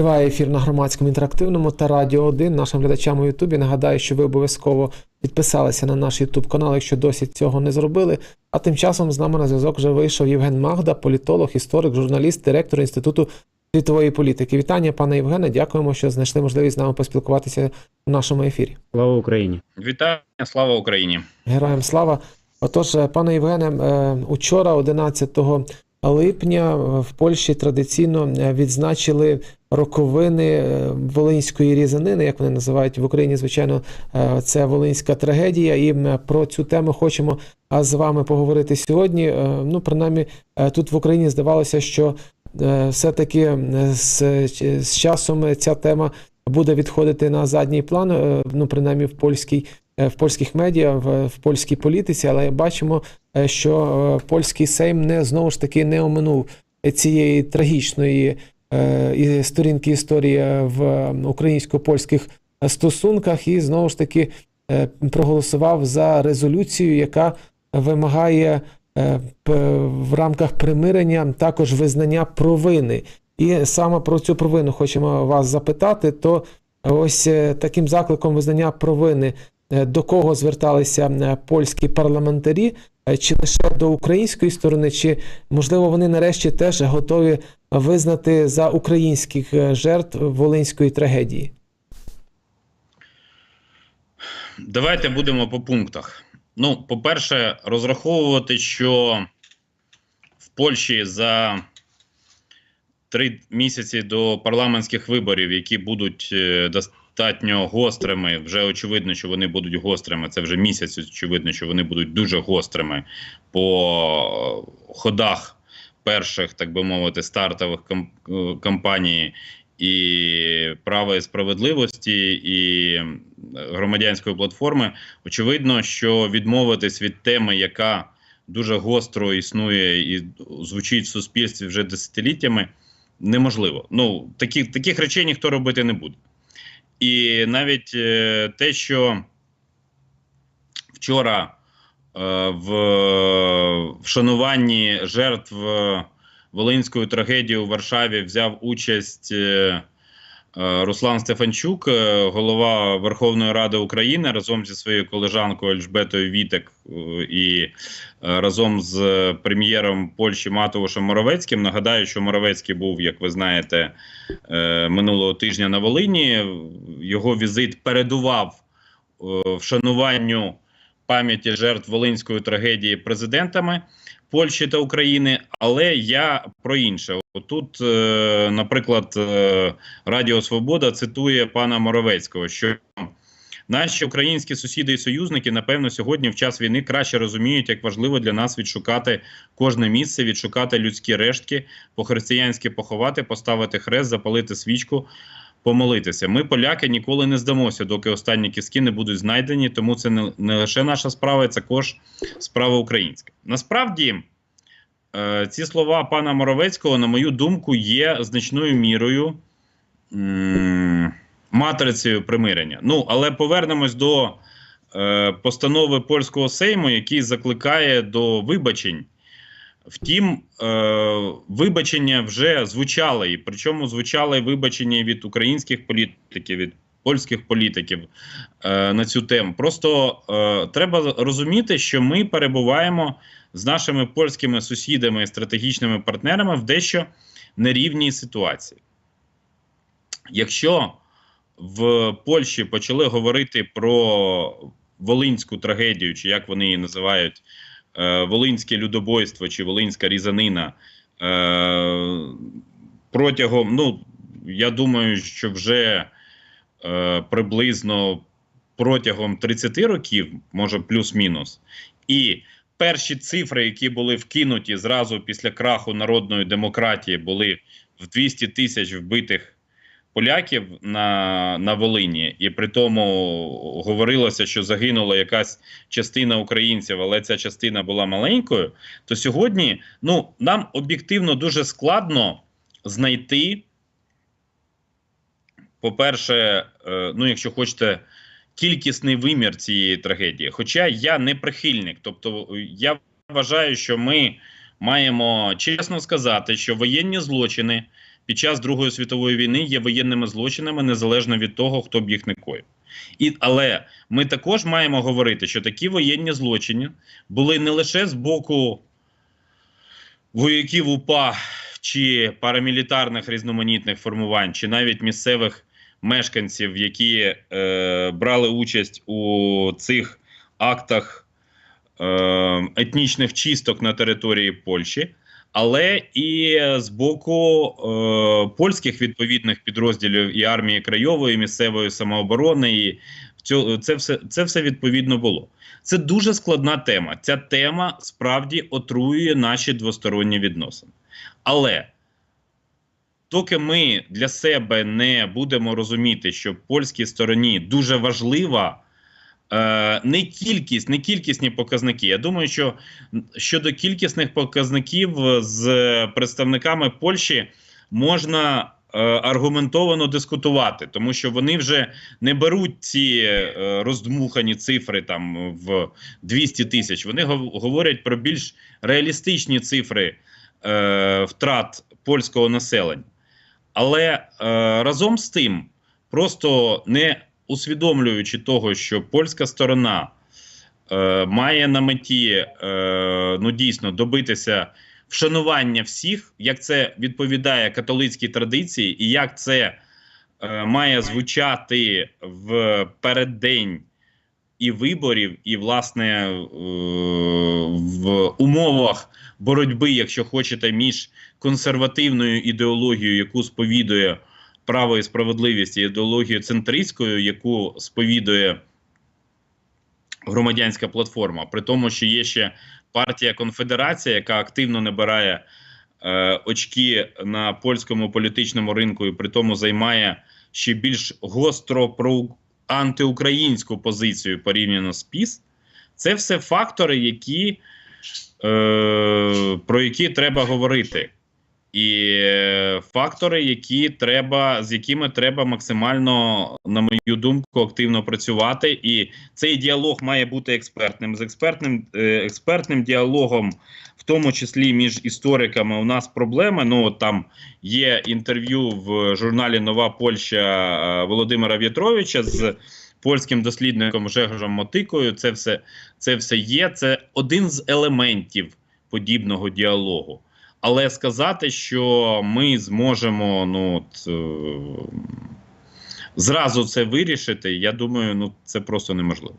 Триває ефір на громадському інтерактивному та Радіо 1 нашим глядачам у Ютубі. Нагадаю, що ви обов'язково підписалися на наш Ютуб канал, якщо досі цього не зробили. А тим часом з нами на зв'язок вже вийшов Євген Магда, політолог, історик, журналіст, директор Інституту світової політики. Вітання, пане Євгене. Дякуємо, що знайшли можливість з нами поспілкуватися в нашому ефірі. Слава Україні! Вітання, слава Україні! Героям слава. Отож, пане Євгене, е, учора, 11 липня, в Польщі традиційно е, відзначили роковини е, Волинської різанини, як вони називають в Україні, звичайно, е, це Волинська трагедія. І м, про цю тему хочемо з вами поговорити сьогодні. Е, Ну, принаймні, тут в Україні здавалося, що все-таки з, з часом ця тема буде відходити на задній план, ну, принаймні в польській в польських медіа, в, в польській політиці, але бачимо, що польський Сейм не знову ж таки не оминув цієї трагічної і сторінки історії в українсько-польських стосунках, і знову ж таки е, проголосував за резолюцію, яка вимагає е, в рамках примирення також визнання провини. І саме про цю провину хочемо вас запитати. То ось е, таким закликом визнання провини е, до кого зверталися е, польські парламентарі, Е, чи лише до української сторони, чи можливо вони нарешті теж готові визнати за українських е, жертв волинської трагедії? Давайте будемо по пунктах. Ну, по-перше, розраховувати, що в Польщі за три місяці до парламентських виборів, які будуть е, достатньо гострими, вже очевидно, що вони будуть гострими. Це вже місяць, очевидно, що вони будуть дуже гострими по ходах перших, так би мовити, стартових е, кампаній і права і справедливості і громадянської платформи. Очевидно, що відмовитись від теми, яка дуже гостро існує і звучить в суспільстві вже десятиліттями, неможливо. Ну такі, таких речей ніхто робити не буде. І навіть е, те, що вчора е, в вшануванні жертв е, Волинської трагедії у Варшаві взяв участь Руслан Стефанчук, е, голова Верховної Ради України, разом зі своєю колежанкою Ельжбетою Вітек е, і е, разом з прем'єром Польщі Матовушем Моровецьким. Нагадаю, що Моровецький був, як ви знаєте, е, минулого тижня на Волині. Його візит передував е, вшануванню пам'яті жертв Волинської трагедії президентами Польщі та України. Але я про інше. Отут, е, наприклад, е, Радіо Свобода цитує пана Моровецького, що наші українські сусіди і союзники, напевно, сьогодні в час війни краще розуміють, як важливо для нас відшукати кожне місце, відшукати людські рештки, по-християнськи поховати, поставити хрест, запалити свічку. Помолитися. Ми, поляки, ніколи не здамося, доки останні кістки не будуть знайдені. Тому це не, не лише наша справа, це також справа українська. Насправді, е, ці слова пана Моровецького, на мою думку, є значною мірою матрицею примирення. Ну, але повернемось до е, постанови польського сейму, який закликає до вибачень. Втім, е, вибачення вже звучали, і причому звучали вибачення від українських політиків, від польських політиків е, на цю тему. Просто е, треба розуміти, що ми перебуваємо з нашими польськими сусідами і стратегічними партнерами в дещо нерівній ситуації. Якщо в Польщі почали говорити про волинську трагедію, чи як вони її називають, волинське людобойство чи волинська різанина е, протягом, ну я думаю, що вже е, приблизно протягом 30 років, може плюс-мінус, і перші цифри, які були вкинуті зразу після краху народної демократії, були в 200 тисяч вбитих поляків на, на Волині, і при тому говорилося, що загинула якась частина українців, але ця частина була маленькою. То сьогодні ну, нам об'єктивно дуже складно знайти. По-перше, е, ну, якщо хочете, кількісний вимір цієї трагедії. Хоча я не прихильник, тобто я вважаю, що ми маємо чесно сказати, що воєнні злочини під час Другої світової війни є воєнними злочинами незалежно від того, хто б їх не коїв. І, але ми також маємо говорити, що такі воєнні злочини були не лише з боку вояків УПА чи парамілітарних різноманітних формувань, чи навіть місцевих мешканців, які е, брали участь у цих актах е, етнічних чисток на території Польщі, але і з боку е, польських відповідних підрозділів і армії краєвої, і місцевої самооборони. І це, все, це все відповідно було. Це дуже складна тема. Ця тема справді отруює наші двосторонні відносини. Але доки ми для себе не будемо розуміти, що польській стороні дуже важлива не кількість, не кількісні показники. Я думаю, що щодо кількісних показників з представниками Польщі можна е, аргументовано дискутувати, тому що вони вже не беруть ці е, роздмухані цифри там в 200 тисяч. Вони говорять про більш реалістичні цифри е, втрат польського населення. Але е, разом з тим, просто не усвідомлюючи того, що польська сторона е, має на меті е, ну дійсно добитися вшанування всіх, як це відповідає католицькій традиції, і як це е, має звучати в переддень і виборів, і власне е, в умовах боротьби, якщо хочете, між консервативною ідеологією, яку сповідує право і справедливість, і ідеологією центристською, яку сповідує громадянська платформа, при тому, що є ще партія Конфедерація, яка активно набирає е, очки на польському політичному ринку, і при тому займає ще більш гостро про антиукраїнську позицію порівняно з ПІС. Це все фактори, які, е, про які треба говорити. І е, фактори, які треба, з якими треба максимально, на мою думку, активно працювати. І цей діалог має бути експертним. З експертним, е, експертним діалогом, в тому числі між істориками, у нас проблеми. Ну там є інтерв'ю в журналі Нова Польща е, Володимира В'ятровича з польським дослідником Жегором Мотикою. Це все, це все є. Це один з елементів подібного діалогу. Але сказати, що ми зможемо ну, от, е, зразу це вирішити, я думаю, ну це просто неможливо.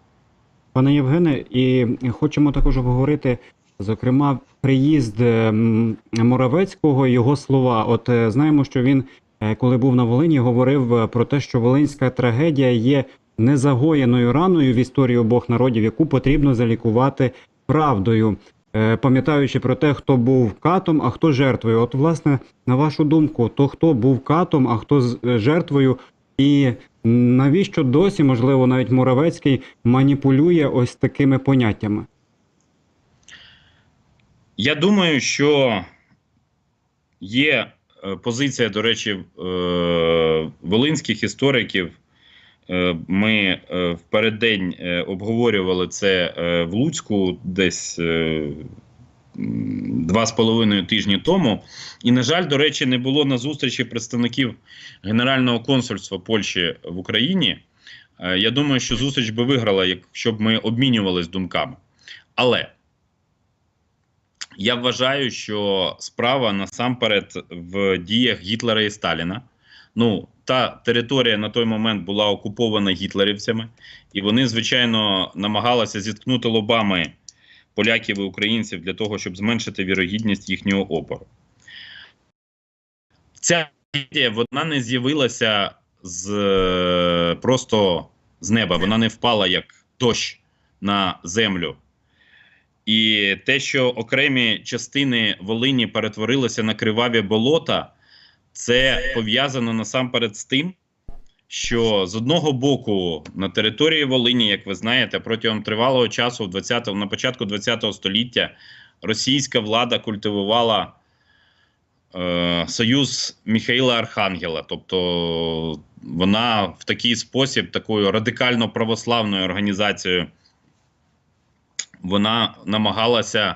Пане Євгене, і хочемо також обговорити, зокрема, приїзд ем, Моравецького, його слова. От е, знаємо, що він, е, коли був на Волині, говорив про те, що волинська трагедія є незагоєною раною в історії обох народів, яку потрібно залікувати правдою. Е, Пам'ятаючи про те, хто був катом, а хто жертвою. От, власне, на вашу думку, то хто був катом, а хто е, жертвою, і навіщо досі, можливо, навіть Муравецький маніпулює ось такими поняттями? Я думаю, що є е, позиція, до речі, волинських істориків. Е, Ми е, в переддень е, обговорювали це в Луцьку десь два з половиною тижні тому. І, на жаль, до речі, не було на зустрічі представників Генерального консульства Польщі в Україні. Я думаю, що зустріч би виграла, якщо б ми обмінювалися думками. Але я вважаю, що справа насамперед в діях Гітлера і Сталіна. Ну, та територія на той момент була окупована гітлерівцями, і вони, звичайно, намагалися зіткнути лобами поляків і українців для того, щоб зменшити вірогідність їхнього опору. Ця ідея вона не з'явилася з е, просто з неба. Вона не впала як дощ на землю. І те, що окремі частини Волині перетворилися на криваві болота, це пов'язано насамперед з тим, що з одного боку на території Волині, як ви знаєте, протягом тривалого часу, в 20, на початку ХХ століття, російська влада культивувала е, союз Міхаїла Архангела. Тобто вона в такий спосіб, такою радикально православною організацією, вона намагалася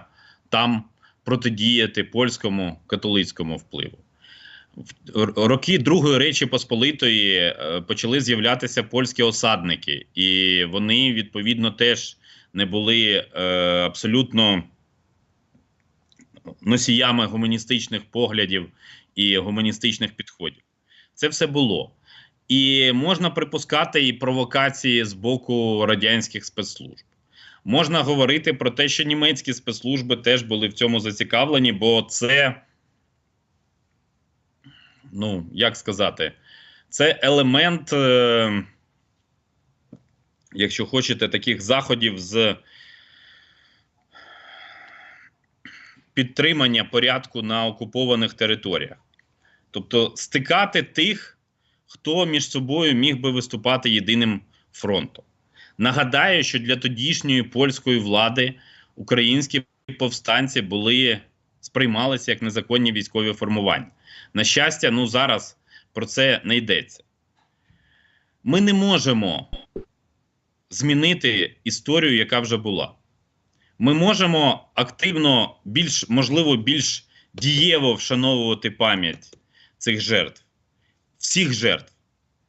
там протидіяти польському католицькому впливу. Роки Другої Речі Посполитої е, почали з'являтися польські осадники, і вони відповідно теж не були е, абсолютно носіями гуманістичних поглядів і гуманістичних підходів. Це все було. І можна припускати і провокації з боку радянських спецслужб. Можна говорити про те, що німецькі спецслужби теж були в цьому зацікавлені, бо це, ну, як сказати, це елемент, е, якщо хочете, таких заходів з підтримання порядку на окупованих територіях. Тобто стикати тих, хто між собою міг би виступати єдиним фронтом. Нагадаю, що для тодішньої польської влади українські повстанці були сприймалися як незаконні військові формування. На щастя, ну зараз про це не йдеться. Ми не можемо змінити історію, яка вже була. Ми можемо активно, більш можливо, більш дієво вшановувати пам'ять цих жертв, всіх жертв,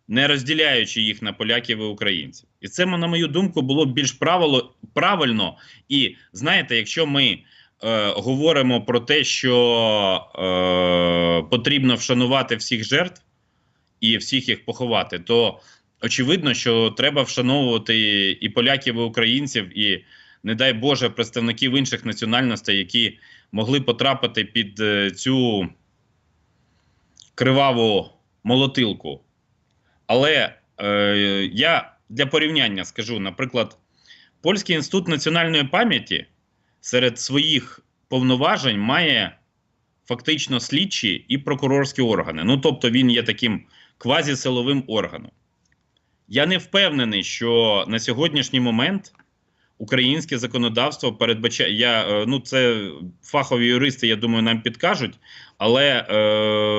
не розділяючи їх на поляків і українців. І це, на мою думку, було б більш правило, правильно. І знаєте, якщо ми е, говоримо про те, що е, потрібно вшанувати всіх жертв і всіх їх поховати, то очевидно, що треба вшановувати і поляків, і українців, і, не дай Боже, представників інших національностей, які могли потрапити під е, цю криваву молотилку. Але е, я для порівняння скажу, наприклад, Польський інститут національної пам'яті серед своїх повноважень має фактично слідчі і прокурорські органи. Ну, тобто, він є таким квазісиловим органом. Я не впевнений, що на сьогоднішній момент українське законодавство передбачає. Я, е, ну, це фахові юристи, я думаю, нам підкажуть. Але е,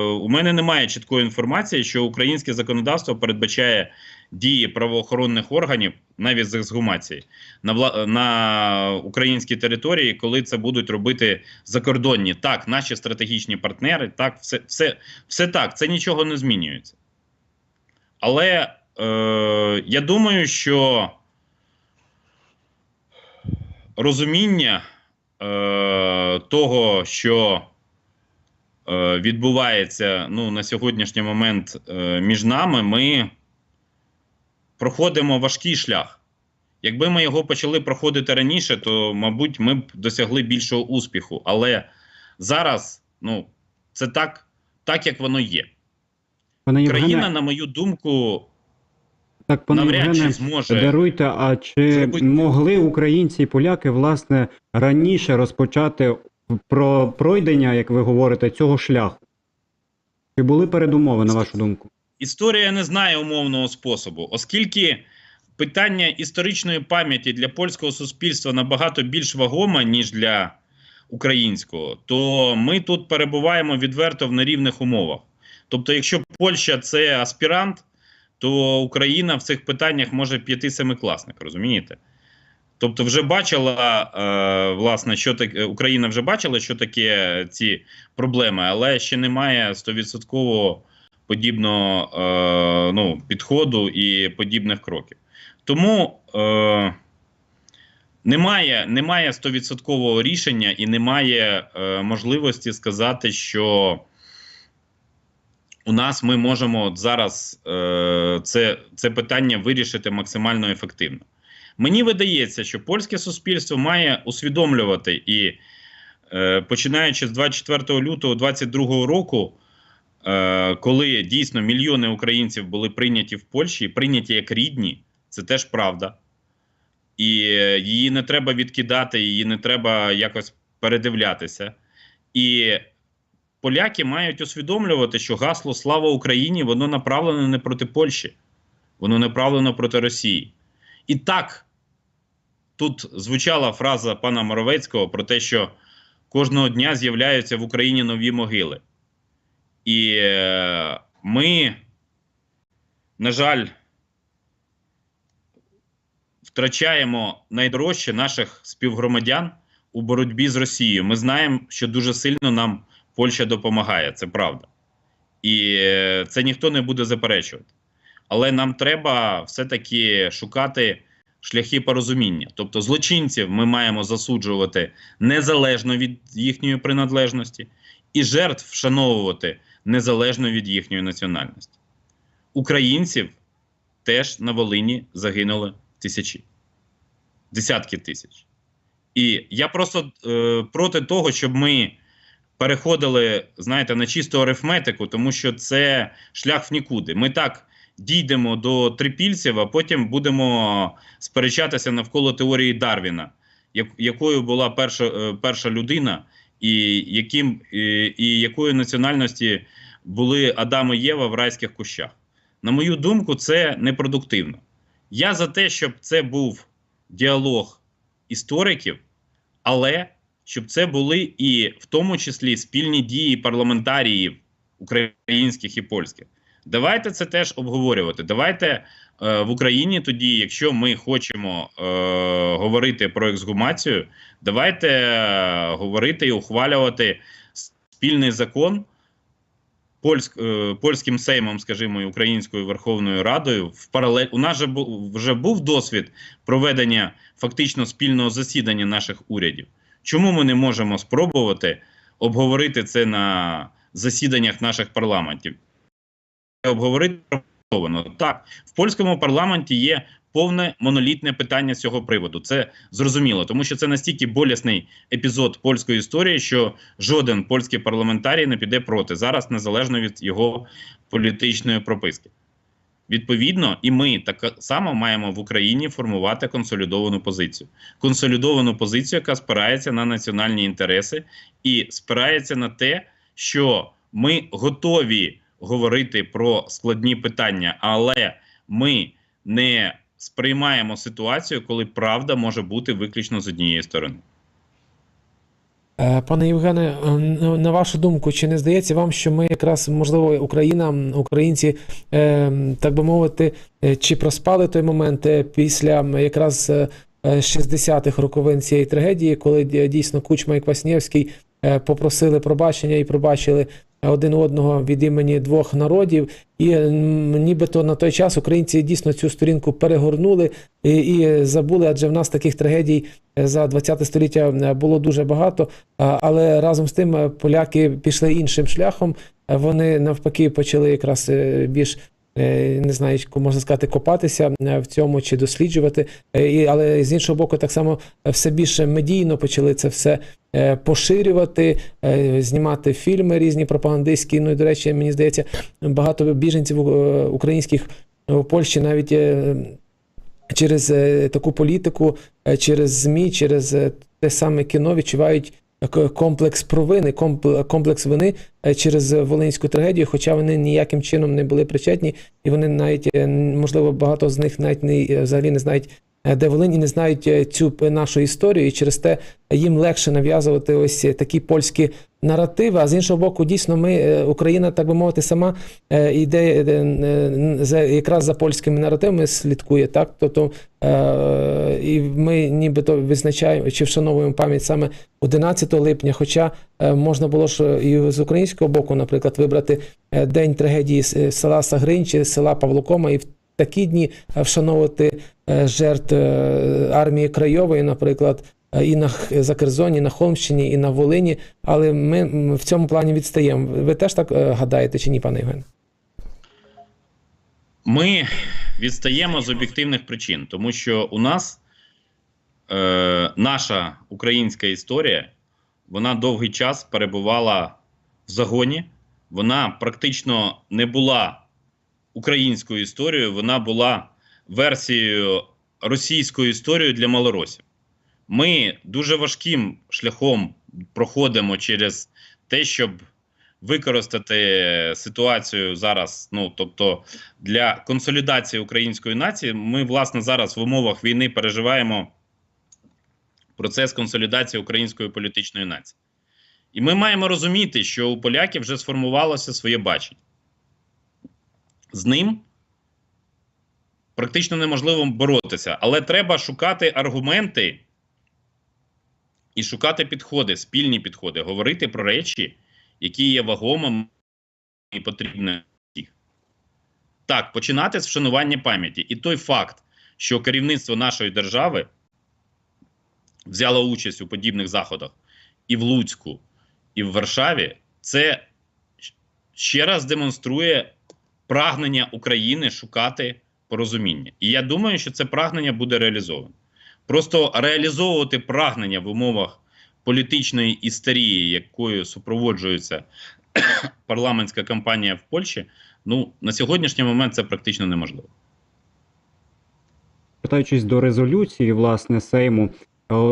у мене немає чіткої інформації, що українське законодавство передбачає дії правоохоронних органів навіть з ексгумації на вла... на українській території, коли це будуть робити закордонні. Так, наші стратегічні партнери, так, все, все, все так, це нічого не змінюється. Але е, я думаю, що розуміння е, того, що е, відбувається ну, на сьогоднішній момент е, між нами, ми проходимо важкий шлях. Якби ми його почали проходити раніше, то, мабуть, ми б досягли більшого успіху. Але зараз ну, це так, так як воно є. Пане Країна, на мою думку, так, пане навряд чи Євгене, зможе. даруйте, а чи зробити- могли українці і поляки, власне, раніше розпочати про пройдення, як ви говорите, цього шляху? Чи були передумови, на вашу думку? Історія не знає умовного способу, оскільки питання історичної пам'яті для польського суспільства набагато більш вагоме, ніж для українського, то ми тут перебуваємо відверто в нерівних умовах. Тобто, якщо Польща це аспірант, то Україна в цих питаннях може п'яти семикласник, розумієте? Тобто, вже бачила е, власне, що таке Україна вже бачила, що таке ці проблеми, але ще немає стовідсотково подібного е, ну, підходу і подібних кроків. Тому е, немає, немає стовідсоткового рішення і немає е, можливості сказати, що у нас ми можемо зараз е, це, це питання вирішити максимально ефективно. Мені видається, що польське суспільство має усвідомлювати і е, починаючи з 24 лютого 2022 року, коли дійсно мільйони українців були прийняті в Польщі, прийняті як рідні, це теж правда. І е, її не треба відкидати, її не треба якось передивлятися. І поляки мають усвідомлювати, що гасло Слава Україні воно направлено не проти Польщі, воно направлено проти Росії. І так, тут звучала фраза пана Моровецького про те, що кожного дня з'являються в Україні нові могили. І ми, на жаль, втрачаємо найдорожче наших співгромадян у боротьбі з Росією. Ми знаємо, що дуже сильно нам Польща допомагає, це правда. І це ніхто не буде заперечувати. Але нам треба все-таки шукати шляхи порозуміння. Тобто злочинців ми маємо засуджувати незалежно від їхньої приналежності, і жертв вшановувати незалежно від їхньої національності. Українців теж на Волині загинули тисячі, десятки тисяч. І я просто е, проти того, щоб ми переходили, знаєте, на чисту арифметику, тому що це шлях в нікуди. Ми так дійдемо до трипільців, а потім будемо сперечатися навколо теорії Дарвіна, якою була перша, е, перша людина, і, яким, і, і якої національності були Адам і Єва в райських кущах. На мою думку, це непродуктивно. Я за те, щоб це був діалог істориків, але щоб це були і в тому числі спільні дії парламентаріїв українських і польських. Давайте це теж обговорювати. Давайте в Україні тоді, якщо ми хочемо е, говорити про ексгумацію, давайте е, говорити і ухвалювати спільний закон польськ, е, польським сеймом, скажімо, і Українською Верховною Радою в паралель. У нас же бу, вже був досвід проведення фактично спільного засідання наших урядів. Чому ми не можемо спробувати обговорити це на засіданнях наших парламентів? Обговорити. Так, в польському парламенті є повне монолітне питання з цього приводу. Це зрозуміло, тому що це настільки болісний епізод польської історії, що жоден польський парламентарій не піде проти зараз, незалежно від його політичної прописки. Відповідно, і ми так само маємо в Україні формувати консолідовану позицію. Консолідовану позицію, яка спирається на національні інтереси і спирається на те, що ми готові говорити про складні питання, але ми не сприймаємо ситуацію, коли правда може бути виключно з однієї сторони. Е, Пане Євгене, е, на вашу думку, чи не здається вам, що ми якраз, можливо, Україна, українці, е, так би мовити, чи проспали той момент після якраз е, е, 60-х роковин цієї трагедії, коли дійсно Кучма і Кваснєвський попросили пробачення і пробачили один одного від імені двох народів, і нібито на той час українці дійсно цю сторінку перегорнули і, і забули, адже в нас таких трагедій е, за 20 століття е, було дуже багато. Але разом з тим е, поляки пішли іншим шляхом. Е, Вони навпаки почали якраз е, більш е, не знаю, можна сказати, копатися е, в цьому чи досліджувати. Е, але з іншого боку, так само е, все більше медійно почали це все е, поширювати, е, знімати фільми різні пропагандистські. Ну і до речі, мені здається, багато біженців е, українських у Польщі навіть. е, Через е, таку політику, е, через ЗМІ, через е, те саме кіно відчувають комплекс провини, комп- комплекс вини е, через волинську трагедію, хоча вони ніяким чином не були причетні, і вони навіть е, можливо багато з них навіть не е, взагалі не знають. Е, Де Волинь і не знають е, цю нашу історію, і через те їм легше нав'язувати ось е, такі польські наративи. А з іншого боку, дійсно, ми Україна, так би мовити, сама йде за якраз за польськими наративами слідкує, так тобто і ми нібито відзначаємо чи вшановуємо пам'ять саме 11 липня. Хоча можна було ж і з українського боку, наприклад, вибрати день трагедії села Сагринь чи села Павлокома і такі дні е, вшановувати е, жертв е, армії Крайової, наприклад. І на Закерзоні, і на Холмщині, і на Волині, але ми в цьому плані відстаємо. Ви теж так гадаєте чи ні, пане Євген? Ми відстаємо з об'єктивних причин, тому що у нас е, наша українська історія вона довгий час перебувала в загоні. Вона практично не була українською історією, вона була версією російської історії для малоросів. Ми дуже важким шляхом проходимо через те, щоб використати ситуацію зараз. Ну тобто, для консолідації української нації, ми власне зараз в умовах війни переживаємо процес консолідації української політичної нації. І ми маємо розуміти, що у поляків вже сформувалося своє бачення. З ним практично неможливо боротися, але треба шукати аргументи і шукати підходи, спільні підходи, говорити про речі, які є вагомими і потрібне всіх. Так, починати з вшанування пам'яті. І той факт, що керівництво нашої держави взяло участь у подібних заходах і в Луцьку, і в Варшаві, це ще раз демонструє прагнення України шукати порозуміння. І я думаю, що це прагнення буде реалізовано. Просто реалізовувати прагнення в умовах політичної істерії, якою супроводжується парламентська кампанія в Польщі, ну на сьогоднішній момент це практично неможливо. Питаючись до резолюції, власне, Сейму,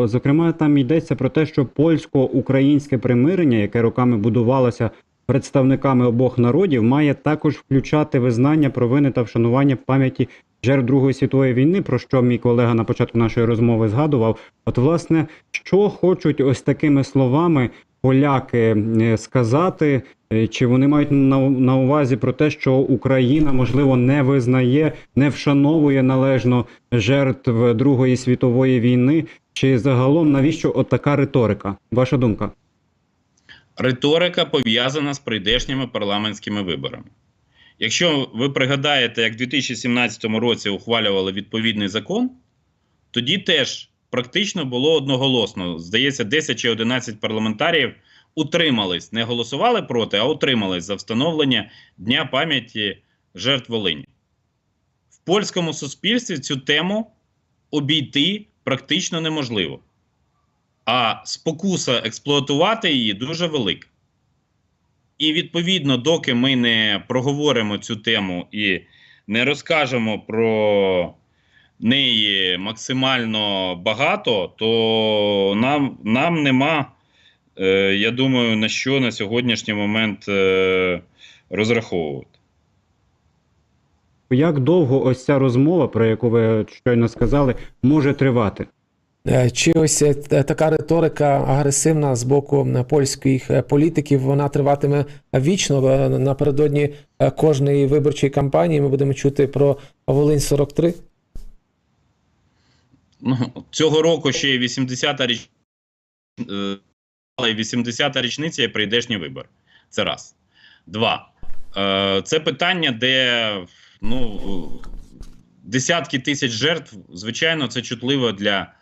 зокрема, там йдеться про те, що польсько-українське примирення, яке роками будувалося представниками обох народів, має також включати визнання провини та вшанування пам'яті жертв Другої світової війни, про що мій колега на початку нашої розмови згадував. От, власне, що хочуть ось такими словами поляки е, сказати, Е, чи вони мають на, увазі про те, що Україна можливо не визнає, не вшановує належно жертв Другої світової війни? Чи загалом навіщо от така риторика? Ваша думка? Риторика пов'язана з прийдешніми парламентськими виборами. Якщо ви пригадаєте, як в 2017 році ухвалювали відповідний закон, тоді теж практично було одноголосно. Здається, 10 чи 11 парламентарів утримались, не голосували проти, а утримались за встановлення Дня пам'яті жертв Волині. В польському суспільстві цю тему обійти практично неможливо. А спокуса експлуатувати її дуже велика. І відповідно, доки ми не проговоримо цю тему і не розкажемо про неї максимально багато, то нам, нам нема, е, я думаю, на що на сьогоднішній момент е, розраховувати. Як довго ось ця розмова, про яку ви щойно сказали, може тривати? Е, Чи ось е, така риторика агресивна з боку е, польських політиків, вона триватиме вічно напередодні кожної виборчої кампанії. Ми будемо чути про Волинь 43. Ну, цього року ще й 80-та річ... е, але й 80-та річниця і прийдешні вибори. Це раз. Два. Це питання, де ну, десятки тисяч жертв, звичайно, це чутливо для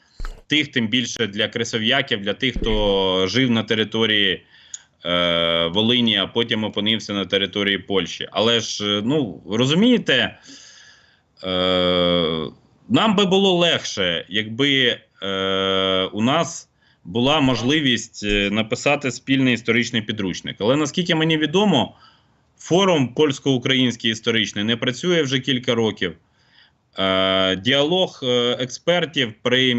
тих, тим більше для кресов'яків, для тих, хто жив на території е, Волині, а потім опинився на території Польщі. Але ж, е, ну, розумієте, е, нам би було легше, якби е, у нас була можливість е, написати спільний історичний підручник. Але наскільки мені відомо, форум польсько-український історичний не працює вже кілька років. Е, діалог е, експертів при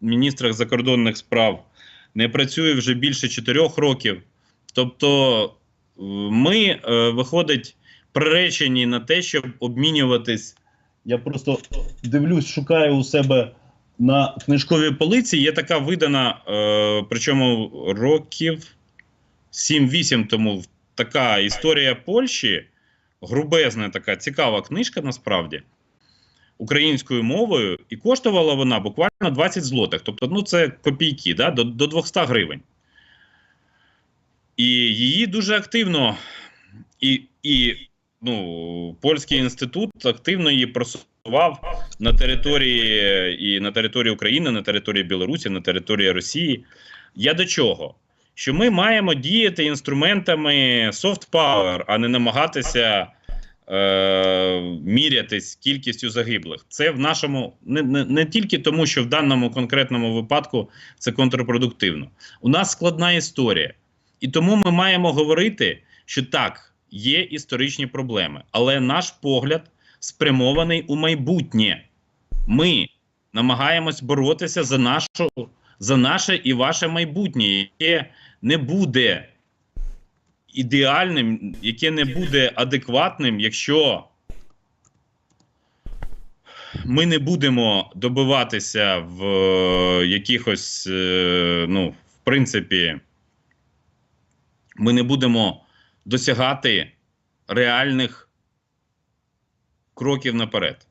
міністрах закордонних справ не працює вже більше чотирьох років. Тобто, е, ми, виходить, приречені на те, щоб обмінюватись. Я просто дивлюсь, шукаю у себе на книжковій полиці. Є така видана, причому років 7-8 тому така історія Польщі, грубезна така цікава книжка насправді українською мовою, і коштувала вона буквально 20 злотих. Тобто, ну це копійки, да, до, до 200 гривень. І її дуже активно, і, і ну, польський інститут активно її просував на території і на території України, на території Білорусі, на території Росії. Я до чого? Що ми маємо діяти інструментами soft power, а не намагатися е, мірятись кількістю загиблих. Це в нашому не, не, не тільки тому, що в даному конкретному випадку це контрпродуктивно. У нас складна історія. І тому ми маємо говорити, що так, є історичні проблеми, але наш погляд спрямований у майбутнє. Ми намагаємось боротися за нашу, за наше і ваше майбутнє, яке не буде ідеальним, яке не буде адекватним, якщо ми не будемо добиватися в е, якихось, е, ну, в принципі, ми не будемо досягати реальних кроків наперед.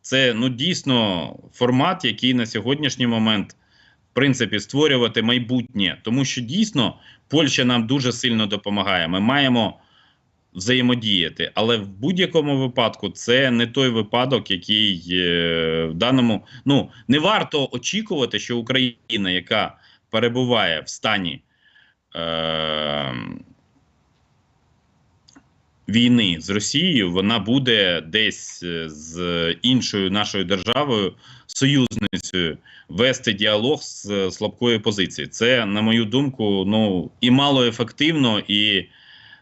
Це ну дійсно формат, який на сьогоднішній момент, в принципі, створювати майбутнє, тому що дійсно Польща нам дуже сильно допомагає. Ми маємо взаємодіяти. Але в будь-якому випадку це не той випадок, який е, в даному ну не варто очікувати, що Україна, яка перебуває в стані. Е, Війни з Росією вона буде десь е, з іншою нашою державою, союзницею, вести діалог з е, слабкої позиції. Це, на мою думку, ну і мало ефективно, і,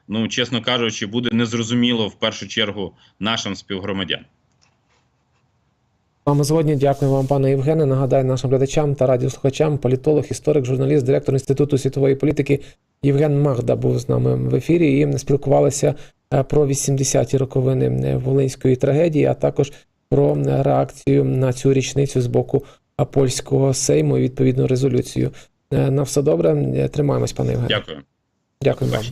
ну, чесно кажучи, буде незрозуміло в першу чергу нашим співгромадянам. Вам згодні дякую вам, пане Євгене. Нагадаю нашим глядачам та радіослухачам, політолог, історик, журналіст, директор Інституту світової політики Євген Магда був з нами в ефірі. І ми спілкувалися е, про 80-ті роковини е, Волинської трагедії, а також про е, реакцію на цю річницю з боку польського сейму і відповідну резолюцію. На все добре. Тримаємось, пане Євгене. Дякую. Дякую вам.